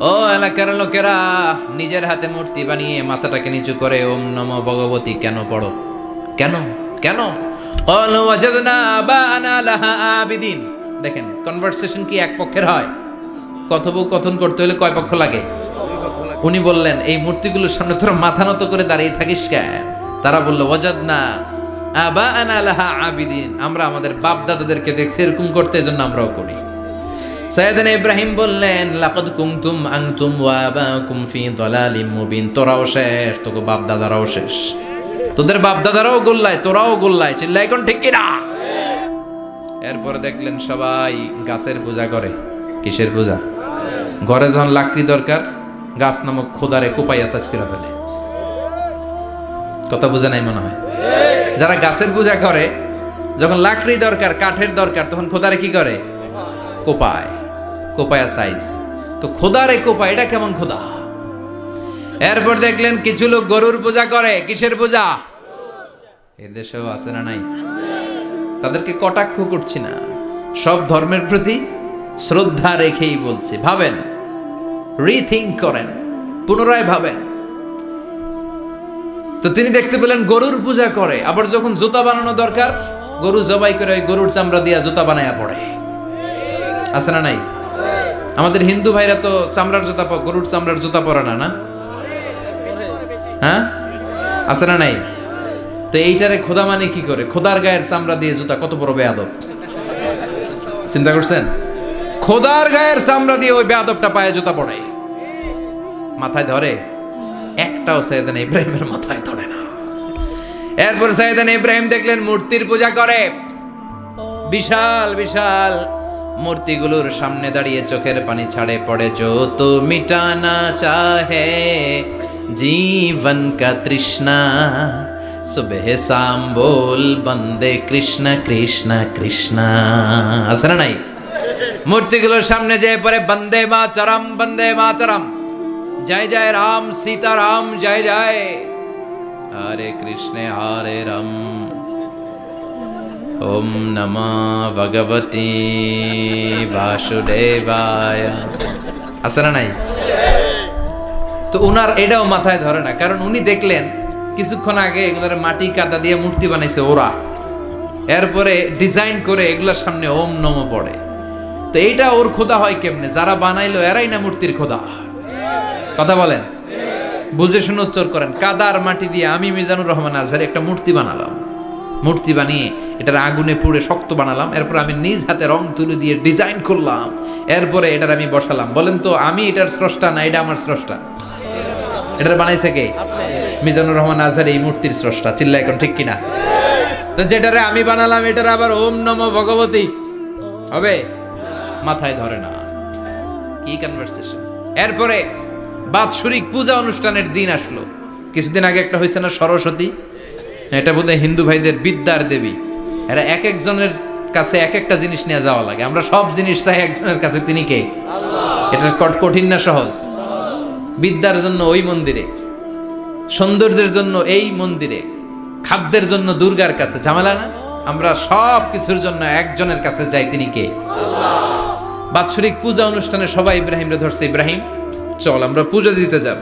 ও এলাকার লোকেরা, নিজের হাতে মূর্তি বানিয়ে মাথাটাকে নিচু করে, ওম নম ভগবতী, কেন পড়ো? কেন? কেন? আবিদিন। দেখেন কনভারসেশন কি এক পক্ষের হয়? কথোপকথন করতে হলে কয় পক্ষ লাগে? উনি বললেন, এই মূর্তিগুলোর সামনে তোরা মাথা নত করে দাঁড়িয়ে থাকিস কেন? তারা বলল ওয়াজাদ না আবা আনা আলাহা আবিদিন। আমরা আমাদের বাপ দাদাদেরকে দেখছি, এরকম করতে এজন্য আমরাও করি। সাইয়েদানা ইব্রাহিম বললেন, লাকাদ কুনতুম আনতুম ওয়া আবাকুম ফি দালালিম মুবিন। তোরাও শেষ, তোকে বাপ দাদারাও শেষ। তোদের বাপ দাদারাও গোল্লায়, তোরাও গোল্লায় চিল্লাই এখন ঠিক কিনা? এরপরে দেখলেন সবাই গাছের পূজা করে। কিসের পূজা? ঘরে যখন লাকড়ি দরকার, গাছ নামক খোদারে কোপাইয়া সাজ করে ফেলে। কথা বোঝা নাই মনে হয়? যারা গাছের পূজা করে, যখন লাকড়ি দরকার, কাঠের দরকার, তখন খোদারে কি করে? কোপায়, কোপায়া সাইজ তো খোদারে কোপায়, এটা কেমন খোদা? এরপর দেখলেন কিছু লোক গরুর পূজা করে, কিসের পূজা? এদেশেও আছে না নাই? তাদেরকে কটাক্ষ করছি না। সব ধর্মের প্রতি শ্রদ্ধা রেখেই বলছি, ভাবেন রিথিঙ্ক করেন, পুনরায় ভাবেন। তো তিনি দেখতে পেলেন গরুর পূজা করে, আবার যখন জুতা বানানো দরকার, গরু জবাই করে ওই গরুর চামড়া দিয়া জুতা বানায়া পড়ে। আছে না নাই? আমাদের হিন্দু ভাইরা তো চামড়ার জুতা গরুর চামড়ার জুতা পরে না না? হ্যাঁ? আছে না নাই? তো এইটারে খোদা মানে কি করে? খোদার গায়ের চামড়া দিয়ে জুতা কত বড় বেয়াদব। চিন্তা করছেন? খোদার গায়ের চামড়া দিয়ে ওই বেয়াদবটা পায়ে জুতা পড়ে মাথায় ধরে? একটাও সৈয়দান ইব্রাহিমের মাথায় ধরে না। এরপর সৈয়দান ইব্রাহিম দেখলেন মূর্তির পূজা করে। বিশাল বিশাল মূর্তিগুলোর সামনে দাঁড়িয়ে চোখের পানি ছাড়ে পড়ে। যো তো মিটানা চাহে, জীবন কা তৃষ্ণা। সুবেহ শাম বল, বন্দে কৃষ্ণ কৃষ্ণ কৃষ্ণ। আছে না নাই? মূর্তিগুলোর সামনে যেয়ে পরে বন্দে মাতরম বন্দে মাতরম। জয় জয় রাম, সীতারাম, জয় জয়। হরে কৃষ্ণে, হরে রাম। ওম নম ভগবতী বাসুদেবায় আছে না নাই? তো উনার এটাও মাথায় ধরে না, কারণ উনি দেখলেন কিছুক্ষণ আগে এগুলোর মাটি কাদা দিয়ে মূর্তি বানাইছে ওরা। এরপরে ডিজাইন করে এগুলোর সামনে ওম নম পড়ে। তো এইটা ওর খোদা হয় কেমনে? যারা বানাইলো এরাই না মূর্তির খোদা। কথা বলেন? বুঝে শুনে উত্তর করেন, কাদার মাটি দিয়ে আমি মিজানুর রহমান আজহার একটা মূর্তি বানালাম। মূর্তি বানিয়ে এটার আগুনে পুড়ে শক্ত বানালাম, এরপর আমি নিজ হাতে রং তুলে দিয়ে ডিজাইন করলাম, এরপরে এটার আমি বসালাম। বলেন তো, আমি এটার স্রষ্টা না, এটা আমার স্রষ্টা? এটার বানাইছে কে? মিজানুর রহমান আজহার এই মূর্তির স্রষ্টা চিল্লা এখন ঠিক কিনা? তো যেটারে আমি বানালাম, এটার আবার ওম নম ভগবতী। হবে? মাথায় ধরে না। কি কনভারসেশন এরপরে বাৎসরিক পূজা অনুষ্ঠানের দিন আসলো। কিছুদিন আগে একটা হয়েছে না, সরস্বতী? এটা বোধহয় হিন্দু ভাইদের বিদ্যার দেবী। এরা এক একজনের কাছে এক একটা জিনিস নিয়ে যাওয়া লাগে। আমরা সব জিনিস চাই একজনের কাছে। তিনি কে? এটা কঠিন না সহজ। বিদ্যার জন্য ওই মন্দিরে সৌন্দর্যের জন্য এই মন্দিরে খাদ্যের জন্য দুর্গার কাছে। ঝামেলা না? আমরা সব কিছুর জন্য একজনের কাছে যাই। তিনি কে? বাৎসরিক পূজা অনুষ্ঠানে সবাই ইব্রাহিমরে ধরছে ইব্রাহিম চল আমরা পূজা দিতে যাব।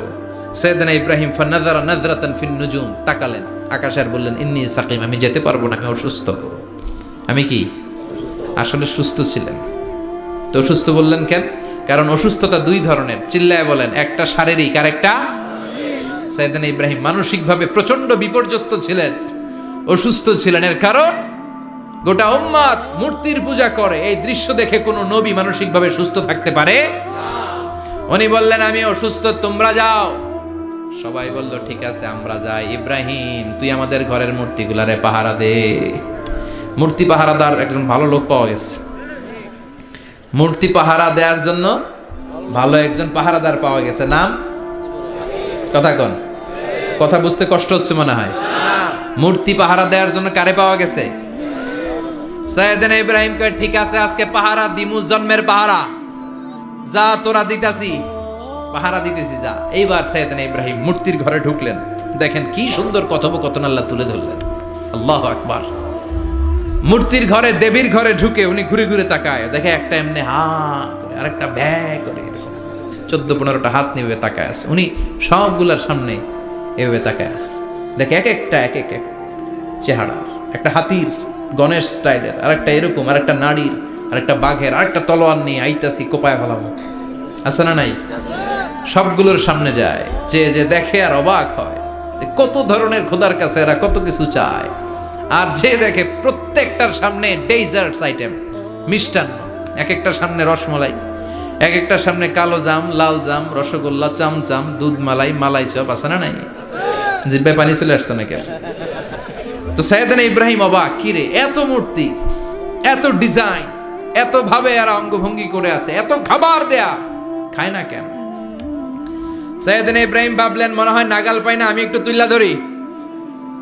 সৈয়দনা ইব্রাহিম ফান্নাদারা নাজরাতান ফিন নুজুম তাকালেন। আকাশ আর বললেন ইন্নি সাকিম আমি যেতে পারব না আমি অসুস্থ। আমি কি? আসলে সুস্থ ছিলেন। তো অসুস্থ বললেন কেন? কারণ অসুস্থতা দুই ধরনের। চিল্লায় বলেন, একটা শারীরিক আর একটা সাইদান ইব্রাহিম। মানসিকভাবে প্রচণ্ড বিপর্যস্ত ছিলেন। অসুস্থ ছিলেন এর কারণ গোটা উম্মাদ মূর্তির পূজা করে। এই দৃশ্য দেখে কোনো নবী মানসিকভাবে সুস্থ থাকতে পারে? উনি বললেন, আমি অসুস্থ, তোমরা যাও। সবাই বলল, ঠিক আছে, আমরা যাই। ইব্রাহিম, তুই আমাদের ঘরের মূর্তিগুলারে পাহারা দে। মূর্তি পাহারাদার একজন ভালো লোক পাওয়া গেছে। মূর্তি পাহারা দেওয়ার জন্য ভালো একজন পাহারাদার পাওয়া গেছে। নাম? কথা কন। কথা বুঝতে কষ্ট হচ্ছে মনে হয়। মূর্তি পাহারা দেওয়ার জন্য কারে পাওয়া গেছে? সৈয়দিন ইব্রাহিম কয়, ঠিক আছে, আজকে পাহারা দিমু, জন্মের পাহারা। যা তোরা দিতাছি। পাহারা দিতেছি যা। এইবার সৈয়দিন ইব্রাহিম মূর্তির ঘরে ঢুকলেন। দেখেন কি সুন্দর কথোপকথন আল্লাহ তুলে ধরলেন। আল্লাহ আকবার। মূর্তির ঘরে, দেবীর ঘরে ঢুকে উনি ঘুরে ঘুরে তাকায়। দেখে একটা এমনি হা করে, আরেকটা ব্যাগ করে। চোদ্দ পনেরোটা হাত নিয়ে তাকায় আছে। উনি সবগুলার সামনে এভাবে তাকায় আছে। দেখে এক একটা, এক এক এক চেহারা একটা হাতির, গণেশ স্টাইলের আর একটা এরকম আর একটা নারীর আর একটা বাঘের আর একটা তলোয়ার নিয়ে আইতাছি কোপায় ফেলাম আছে না নাই? সবগুলোর সামনে যায়। যে যে দেখে আর অবাক হয়। কত ধরনের খোদার কাছে এরা কত কিছু চায়। আর যে দেখে প্রত্যেকটার সামনে ডেজার্টস আইটেম মিষ্টান্ন। এক একটার সামনে রসমলাই এক একটার সামনে কালো জাম, লাল জাম, রসগোল্লা, চামচাম, দুধ মালাই মালাই চপ, আছে না নাই? জিব্বে পানি চলে আসছে নাকি তো সৈয়দান ইব্রাহিম অবাক কিরে এত মূর্তি, এত ডিজাইন এত ভাবে এরা অঙ্গভঙ্গি করে আছে, এত খাবার দেয়া, খায় না কেন? সৈয়দিন ইব্রাহিম ভাবলেন, মনে হয় নাগাল পাই না, আমি একটু তুল্লা ধরি।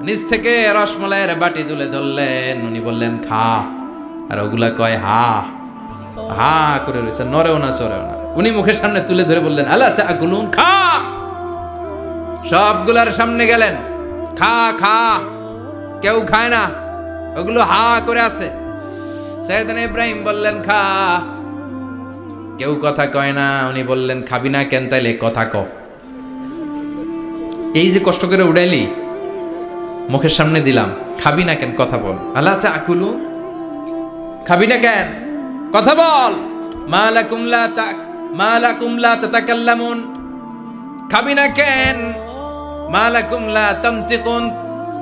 নিচ থেকে রসমলাইয়ের বাটি তুলে ধরলেন। উনি বললেন, খা। আর ওগুলা কয়, হা। হা করে রয়েছে নরেও না সরেও না। উনি মুখের সামনে তুলে ধরে বললেন আল্লাহ চা গুলুন খা। সবগুলার সামনে গেলেন। খা খা। কেউ খায় না? ওগুলো হা করে আছে। সৈয়দান ইব্রাহিম বললেন, খা। কেউ কথা কয় না? উনি বললেন, খাবি না কেন তাইলে কথা ক। এই যে কষ্ট করে উড়াইলি মুখের সামনে দিলাম। খাবি না কেন? কথা বল। আল্লাহ চা আকুলু খাবি না কেন? কথা বল। মালা কুমলা তাক মালা কুমলা তাতাকাল্লামুন। খাবি না কেন? মালা কুমলা তামতিকুন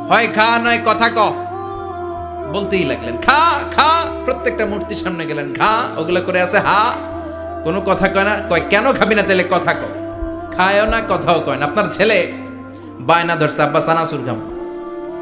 হয় খা, নয় কথা ক। বলতেই লাগলেন, খা খা। প্রত্যেকটা মূর্তির সামনে গেলেন, খা। ওগুলো করে আছে, হা। কোনো কথা কয় না। কয়, কেন খাবি না? তাহলে কথা কয়। খায়ও না, কথাও কয় না। আপনার ছেলে বায়না ধরছে, আব্বা চানাচুর খাম।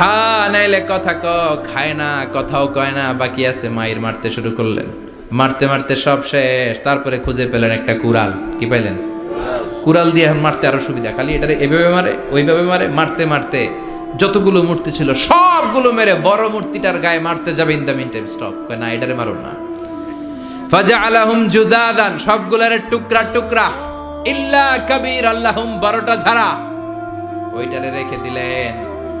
খা, নাইলে কথা ক, খায় না, কথাও কয় না, বাকি আছে, মায়ের মারতে শুরু করলেন। মারতে মারতে সব শেষ, তারপরে খুঁজে পেলেন একটা কুড়াল। কি পাইলেন? কুড়াল দিয়ে এখন মারতে আরও সুবিধা। খালি এটারে এভাবে মারে, ওইভাবে মারে, মারতে মারতে যতগুলো মূর্তি ছিল, সবগুলো মেরে বড় মূর্তিটার গায়ে মারতে যাবে in the mean time stop কয়, না, এটারে মারুন না। ফাজা আলাহুম জুদাদান সবগুলার টুকরা টুকরা। ইল্লা কবির আল্লাহুম বারোটা ঝাড়া। ওইটারে রেখে দিলেন।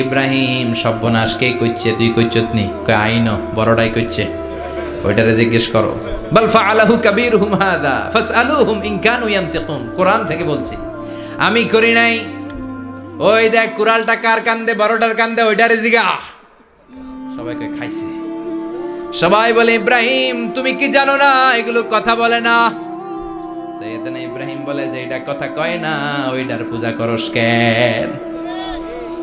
ইব্রাহিম, সর্বনাশ, কে কইছে তুই কইছত নি? কই আইন, বড়টাই কইছে ওইটারে জিজ্ঞেস করো। বল ফাআলাহু কাবীরুহুম হাদা, ফাসআলুহুম ইন কানু ইয়ানতিকুন। কোরআন থেকে বলছি, আমি করি নাই। ওই দেখ কুরালটা কার কান্দে, বড়টার কান্দে, ওইটারে জিগা। সবাইকে খাইছে। সবাই বলে, ইব্রাহিম, তুমি কি জানো না? এগুলো কথা বলে না। সৈয়দনা ইব্রাহিম বলে যে এটা কথা কয় না, ওইটার পূজা করস কেন?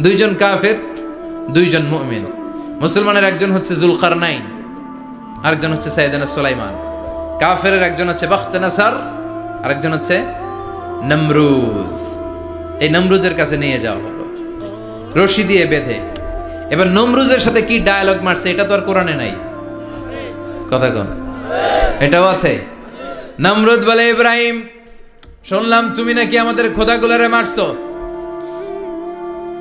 দুইজন কাফের, দুইজন মুমিন। মুসলমানের একজন হচ্ছে জুলকার নাইন আরেকজন হচ্ছে সাইদানা সুলাইমান। কাফের একজন হচ্ছে বাখতে নাসার আরেকজন হচ্ছে নমরুদ এই নমরুদের কাছে নিয়ে যাওয়া হলো। রশি দিয়ে বেঁধে। এবার নমরুজের সাথে কি ডায়ালগ মারছে, এটা তো আর কোরআনে নাই। কথা কন। এটাও আছে। নমরুদ বলে, ইব্রাহিম, শুনলাম তুমি নাকি আমাদের খোদাগুলারে মারছো।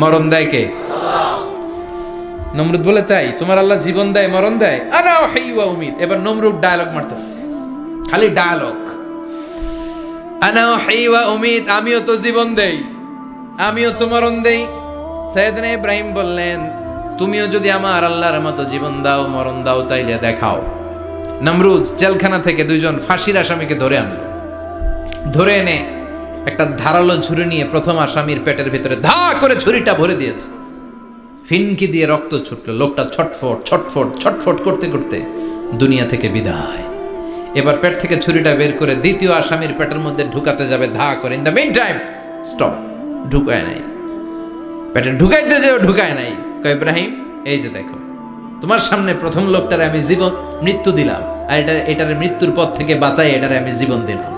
মরণ দেয় কে? নমরুদ বলে, তাই, তোমার আল্লাহ জীবন দেয়, মরণ দেয়? আনা হাইওয়া উমিদ এবার নমরুদ ডায়ালগ মারতেছে। খালি ডায়ালগ আনা হাইওয়া উমিদ আমিও তো জীবন দেই, আমিও তো মরণ দেই। সৈয়দনা ইব্রাহিম বললেন, তুমিও যদি আমার আল্লাহর মতো জীবন দাও, মরণ দাও, তাইলে দেখাও। নমরুদ জেলখানা থেকে দুইজন ফাঁসির আসামিকে ধরে আনলো। ধরে এনে একটা ধারালো ঝুড়ি নিয়ে প্রথম আসামির পেটের ভিতরে ধা করে ছুরিটা ভরে দিয়েছে। ফিনকি দিয়ে রক্ত ছুটলো, লোকটা ছটফট ছটফট ছটফট করতে করতে দুনিয়া থেকে বিদায়। এবার পেট থেকে ছুরিটা বের করে দ্বিতীয় আসামির পেটের মধ্যে ঢুকাতে যাবে, ধা করে। In the meantime stop ঢুকায় নাই। পেটে ঢুকাইতে যাবে ঢুকায় নাই। কয় ইব্রাহিম, এই যে দেখো, তোমার সামনে প্রথম লোকটারে আমি জীবন, মৃত্যু দিলাম। আর এটা, এটারে মৃত্যুর পথ থেকে বাঁচাই, এটারে আমি জীবন দিলাম।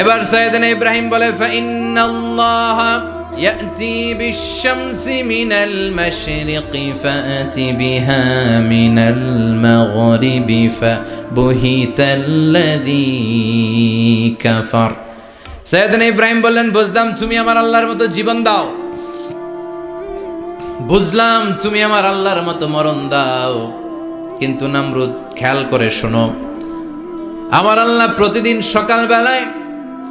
এবার সৈয়দনা ইব্রাহিম বলে ফাইন্নাল্লাহ يأتي بالشمس من المشرق فأت بها من المغرب فبهت الذي كفر সৈয়দনা ইব্রাহিম বললেন বুঝলাম তুমি আমার আল্লাহর মতো জীবন দাও বুঝলাম তুমি আমার আল্লাহর মতো মরণ দাও কিন্তু নামরুদ খেয়াল করে শোনো আমার আল্লাহ প্রতিদিন সকালবেলায়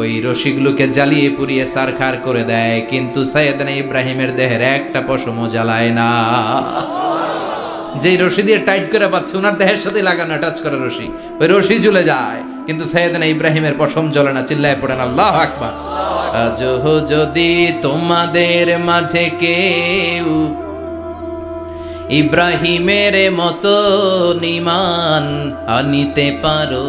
ওই রশিগুলোকে জ্বালিয়ে পুড়িয়ে সারখার করে দেয়, কিন্তু সৈয়দনা ইব্রাহিমের দেহের একটা পশমও জ্বালায় না। যেই রশি দিয়ে টাইট করে পাচ্ছে ওনার দেহের সাথে লাগানো টাচ করে রশি। ওই রশি ঝুলে যায়, কিন্তু সৈয়দনা ইব্রাহিমের পশম জ্বলে না, চিল্লায় পড়েন আল্লাহ আকবার। আজহ যদি তোমাদের মাঝে কেউ ইব্রাহিমের মতো নিমান আনিতে পারো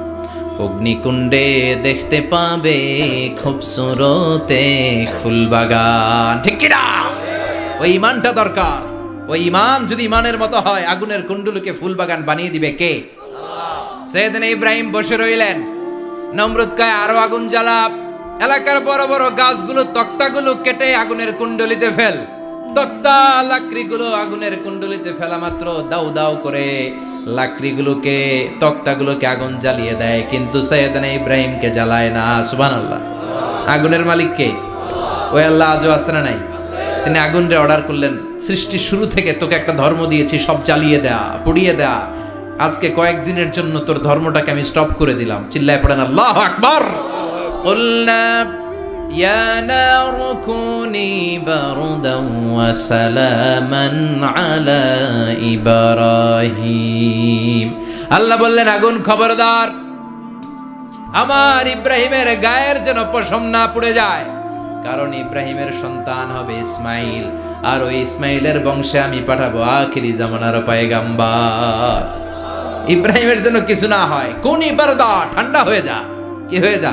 অগ্নিকুণ্ডে দেখতে পাবে খুব সুরতে ফুলবাগান ঠিক কিনা? ওই ইমানটা দরকার। ওই ইমান যদি ইমানের মতো হয়, আগুনের কুণ্ডুলকে ফুলবাগান বানিয়ে দিবে কে? সেদিন ইব্রাহিম বসে রইলেন। নমরুদ কয়, আরও আগুন জ্বালা এলাকার বড় বড় গাছগুলো, তক্তাগুলো কেটে আগুনের কুণ্ডলিতে ফেল। তক্তা, লাকড়িগুলো আগুনের কুণ্ডলিতে ফেলা মাত্র দাউ দাউ করে। লাকড়িগুলোকে, তক্তাগুলোকে আগুন জ্বালিয়ে দেয়, কিন্তু সৈয়দানা ইব্রাহিমকে জ্বালায় না। সুবান আল্লাহ আগুনের মালিককে ওই আল্লাহ আজও আসরা নাই। তিনি আগুনরে অর্ডার করলেন সৃষ্টি শুরু থেকে তোকে একটা ধর্ম দিয়েছি, সব জ্বালিয়ে দেয়া, পুড়িয়ে দেয়া। আজকে কয়েকদিনের জন্য তোর ধর্মটাকে আমি স্টপ করে দিলাম। চিল্লায় পড়েন আল্লাহ আকবর। يا نار كوني بردا وسلاما على إبراهيم আল্লাহ বললেন আগুন খবরদার আমার ইব্রাহিমের গায়ের যেন পশম না পুড়ে যায় কারণ ইব্রাহিমের সন্তান হবে ইসমাইল আর ওই ইসমাইলের বংশে আমি পাঠাবো আখিরি জামানার পায়গাম্বার ইব্রাহিমের জন্য কিছু না হয় কোন ইবারদা ঠান্ডা হয়ে যা কি হয়ে যা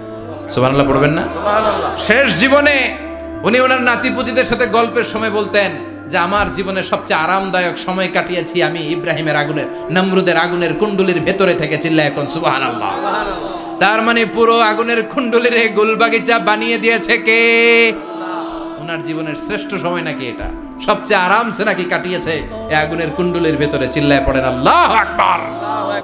সুবহানাল্লাহ পড়বেন না? শেষ জীবনে উনি ওনার নাতিপুতিদের সাথে গল্পের সময় বলতেন যে আমার জীবনে সবচেয়ে আরামদায়ক সময় কাটিয়েছি আমি ইব্রাহিমের আগুনের নমরুদের আগুনের কুণ্ডুলির ভেতরে থেকে চিল্লা এখন সুবাহান আল্লাহ তার মানে পুরো আগুনের কুণ্ডুলির গুলবাগিচা বানিয়ে দিয়েছে কে? ওনার জীবনের শ্রেষ্ঠ সময় নাকি এটা? সবচেয়ে আরামসে নাকি কাটিয়েছে এই আগুনের কুণ্ডুলির ভেতরে চিল্লায় পড়েন আল্লাহ আকবার।